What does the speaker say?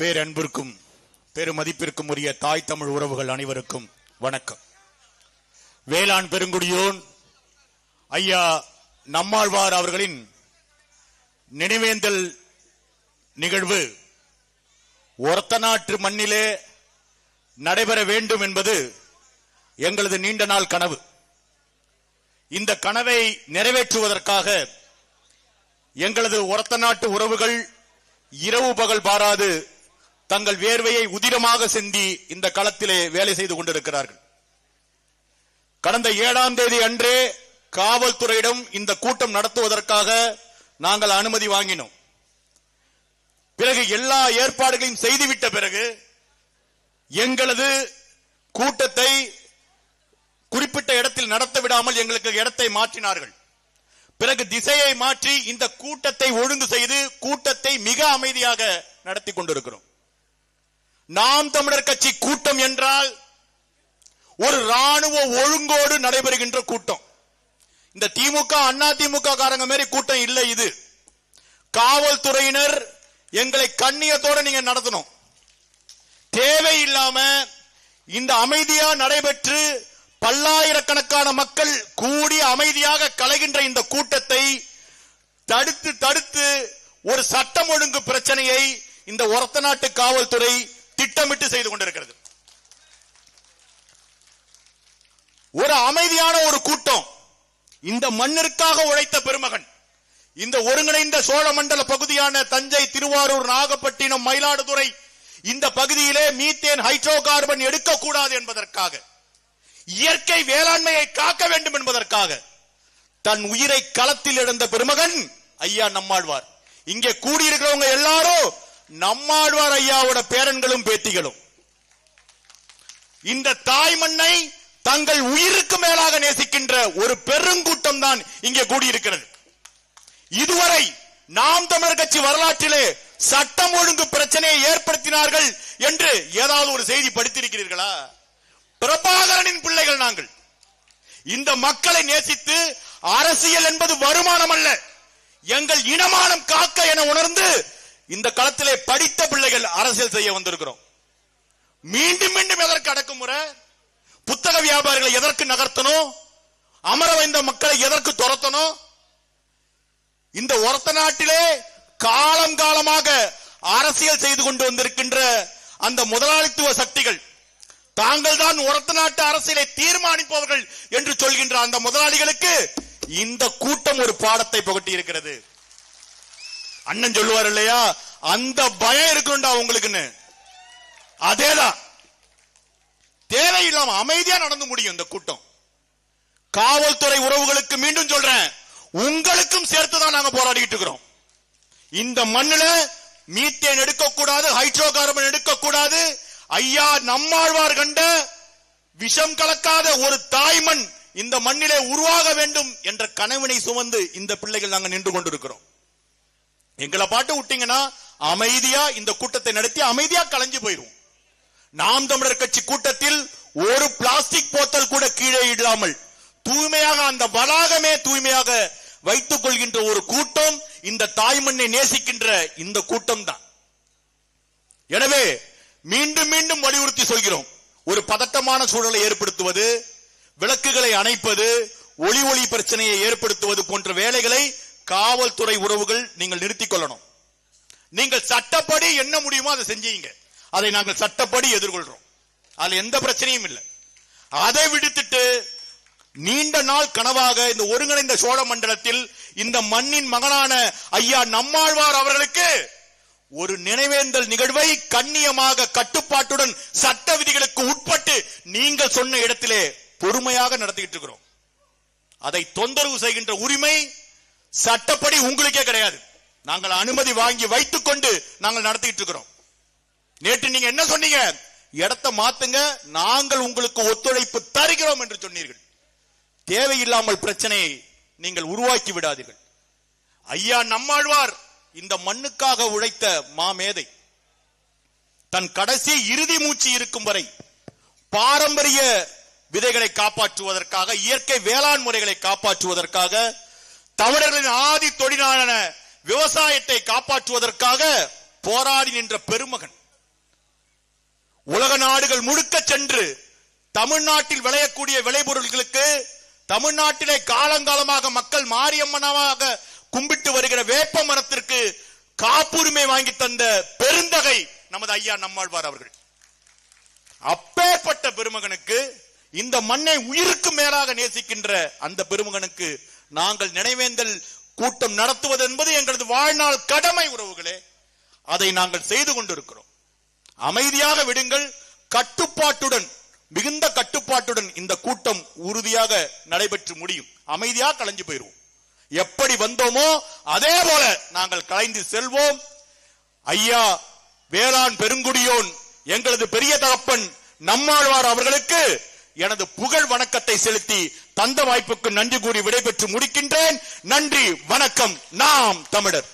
பேரன்பிற்கும் பெருமதிப்பிற்கும் உரிய தாய் தமிழ் உறவுகள் அனைவருக்கும் வணக்கம். வேளாண் பெருங்குடியோன் ஐயா நம்மாழ்வார் அவர்களின் நினைவேந்தல் நிகழ்வு ஒரத்த நாட்டு மண்ணிலே நடைபெற வேண்டும் என்பது எங்களது நீண்ட நாள் கனவு. இந்த கனவை நிறைவேற்றுவதற்காக எங்களது ஒரத்த நாட்டு உறவுகள் இரவு பகல் பாராது தங்கள் வேர்வையை உதிரமாக செந்தி இந்த களத்திலே வேலை செய்து கொண்டிருக்கிறார்கள். கடந்த ஏழாம் தேதி அன்றே காவல்துறையிடம் இந்த கூட்டம் நடத்துவதற்காக நாங்கள் அனுமதி வாங்கினோம். பிறகு எல்லா ஏற்பாடுகளையும் செய்துவிட்ட பிறகு எங்களது கூட்டத்தை குறிப்பிட்ட இடத்தில் நடத்த விடாமல் எங்களுக்கு இடத்தை மாற்றினார்கள். பிறகு திசையை மாற்றி இந்த கூட்டத்தை ஒழுங்கு செய்து கூட்டத்தை மிக அமைதியாக நடத்தி கொண்டிருக்கிறோம். நாம் தமிழர் கட்சி கூட்டம் என்றால் ஒரு ராணுவ ஒழுங்கோடு நடைபெறுகின்ற கூட்டம். இந்த திமுக அண்ணா திமுக காரங்க மாதிரி கூட்டம் இல்லை இது. காவல்துறையினர் எங்களை கண்ணியத்தோட நீங்க நடத்தணும். தேவையில்லாம இந்த அமைதியா நடைபெற்று பல்லாயிரக்கணக்கான மக்கள் கூடி அமைதியாக கலைகின்ற இந்த கூட்டத்தை தடுத்து தடுத்து ஒரு சட்டம் ஒழுங்கு பிரச்சனையை இந்த ஒரத்த நாட்டு காவல்துறை திட்டமிட்டு செய்து கொண்டிருக்கிறது. ஒரு அமைதியான ஒரு கூட்டம் இந்த மண்ணிற்காக உழைத்த பெருமகன் இந்த ஒருங்கிணைந்த சோழ மண்டல பகுதியான தஞ்சை திருவாரூர் நாகப்பட்டினம் மயிலாடுதுறை இந்த பகுதியிலே மீத்தேன் ஹைட்ரோ கார்பன் எடுக்கக்கூடாது என்பதற்காக இயற்கை வேளாண்மையை காக்க வேண்டும் என்பதற்காக தன் உயிரை களத்தில் இழந்த பெருமகன் ஐயா நம்மாழ்வார். இங்கே கூடியிருக்கிறவங்க எல்லாரும் நம்மாழ்வார் ஐயாவோட பேரன்களும் பேத்திகளும். இந்த தாய் மண்ணை தங்கள் உயிருக்கு மேலாக நேசிக்கின்ற ஒரு பெருங்கூட்டம் தான் இங்கே கூடியிருக்கிறது. இதுவரை நாம் தமிழர் கட்சி வரலாற்றிலே சட்டம் ஒழுங்கு பிரச்சனையை ஏற்படுத்தினார்கள் என்று ஏதாவது ஒரு செய்தி படித்திருக்கிறீர்களா? பிரபாகரனின் பிள்ளைகள் நாங்கள். இந்த மக்களை நேசித்து அரசியல் என்பது வருமானம் அல்ல. எங்கள் இனமானம் காக்க என உணர்ந்து இந்த களத்திலே படித்த பிள்ளைகள் அரசியல் செய்ய வந்திருக்கிறோம். மீண்டும் மீண்டும் எதற்கு அடக்குமுறை புத்தக வியாபாரிகளை எதற்கு நகர்த்தணும்? அமர வைந்த மக்களை எதற்கு துரத்தணும்? இந்த ஒரத்த நாட்டிலே காலம் காலமாக அரசியல் செய்து கொண்டு வந்திருக்கின்ற அந்த முதலாளித்துவ சக்திகள் தாங்கள் தான் உரத்த நாட்டு அரசியலை தீர்மானிப்பவர்கள் என்று சொல்கின்ற அந்த முதலாளிகளுக்கு இந்த கூட்டம் ஒரு பாடத்தை புகட்டி இருக்கிறது அண்ணன் சொல்லுவார் இல்லையா? அந்த பயம் இருக்கணும்டா உங்களுக்குன்னு. அதேதான். தேவையில்லாம அமைதியா நடந்து முடியும் இந்த கூட்டம். காவல்துறை உறவுகளுக்கு மீண்டும் சொல்றேன். உங்களுக்கும் சேர்த்துதான் நாங்க போராடிட்டு இருக்கிறோம். இந்த மண்ணுல மீத்தேன் எடுக்கக்கூடாது ஹைட்ரோ கார்பன் எடுக்கக்கூடாது. ஐயா நம்மாழ்வார் கண்ட விஷம் கலக்காத ஒரு தாய்மண் இந்த மண்ணிலே உருவாக வேண்டும் என்ற கனவினை சுமந்து இந்த பிள்ளைகள் நாங்க நின்று கொண்டிருக்கிறோம். எங்களை பாட்டு விட்டீங்கன்னா அமைதியா இந்த கூட்டத்தை நடத்தி அமைதியா கலைஞ்சு போயிரும். நாம் தமிழர் கட்சி கூட்டத்தில் ஒரு பிளாஸ்டிக் போத்தல் கூட கீழே இடாமல் தூய்மையாக அந்த வளாகமே தூய்மையாக வைத்துக் கொள்கின்ற ஒரு கூட்டம் இந்த தாய்மண்ணை நேசிக்கின்ற இந்த கூட்டம் தான் எனவே மீண்டும் மீண்டும் வலியுறுத்தி சொல்கிறோம். ஒரு பதட்டமான சூழலை ஏற்படுத்துவது விளக்குகளை அணைப்பது ஒளி ஒளி பிரச்சனையை ஏற்படுத்துவது போன்ற வேலைகளை காவல்துறை உறவுகள் நீங்கள் நிறுத்திக் கொள்ளணும். நீங்கள் சட்டப்படி என்ன முடியுமோ அதை செஞ்சீங்க. அதை நாங்கள் சட்டப்படி எதிர்கொள்றோம். அதுல எந்த பிரச்சனையும் இல்லை. அதை விடுத்துட்டு நீண்ட நாள் கனவாக இந்த ஒருங்கிணைந்த சோழ மண்டலத்தில் இந்த மண்ணின் மகனான ஐயா நம்மாழ்வார் அவர்களுக்கு ஒரு நினைவேந்தல் நிகழ்வை கண்ணியமாக கட்டுப்பாட்டுடன் சட்ட விதிகளுக்கு உட்பட்டு நீங்கள் சொன்ன இடத்திலே பொறுமையாக நடத்திக்கிட்டு இருக்கிறோம். அதை தொந்தரவு செய்கின்ற உரிமை சட்டப்படி உங்களுக்கே கிடையாது. நாங்கள் அனுமதி வாங்கி வைத்துக் கொண்டு நாங்கள் நடத்திட்டு இருக்கிறோம். நேற்று நீங்க என்ன சொன்னீங்க? இடத்தை மாத்துங்க நாங்கள் உங்களுக்கு ஒத்துழைப்பு தருகிறோம் என்று சொன்னீர்கள். தேவையில்லாமல் பிரச்சனையை நீங்கள் உருவாக்கி விடாதீர்கள். ஐயா நம்மாழ்வார் இந்த மண்ணுக்காக உழைத்த மாமேதை தன் கடைசி இறுதி மூச்சு இருக்கும் வரை பாரம்பரிய விதைகளை காப்பாற்றுவதற்காக இயற்கை வேளாண் முறைகளை காப்பாற்றுவதற்காக தமிழர்களின் ஆதி தொழிலான விவசாயத்தை காப்பாற்றுவதற்காக போராடி நின்ற பெருமகன். உலக நாடுகள் முழுக்க சென்று தமிழ்நாட்டில் விளையக்கூடிய விளைபொருள்களுக்கு தமிழ்நாட்டிலே காலங்காலமாக மக்கள் மாரியம்மனாக கும்பிட்டு வருகிற வேப்ப மரத்திற்கு காப்புரிமை வாங்கி தந்த பெருந்தகை நமது ஐயா நம்மாழ்வார் அவர்கள். அப்பேற்பட்ட பெருமகனுக்கு இந்த மண்ணை உயிருக்கு மேலாக நேசிக்கின்ற அந்த பெருமகனுக்கு நாங்கள் நினைவேந்தல் கூட்டம் நடத்துவது என்பது எங்களது வாழ்நாள் கடமை உறவுகளே. அதை நாங்கள் செய்து கொண்டிருக்கிறோம். அமைதியாக விடுங்கள். கட்டுப்பாட்டுடன் மிகுந்த கட்டுப்பாட்டுடன் இந்த கூட்டம் உறுதியாக நடைபெற்று முடியும். அமைதியாக கலைஞ்சு போயிருவோம் எப்படி வந்தோமோ அதே போல நாங்கள் கலைந்து செல்வோம். ஐயா வேளாண் பெருங்குடியோன் எங்களது பெரிய தகப்பன் நம்மாழ்வார் அவர்களுக்கு எனது புகழ் வணக்கத்தை செலுத்தி தந்த வாய்ப்புக்கு நன்றி கூறி விடைபெற்று முடிக்கின்றேன். நன்றி வணக்கம். நாம் தமிழர்.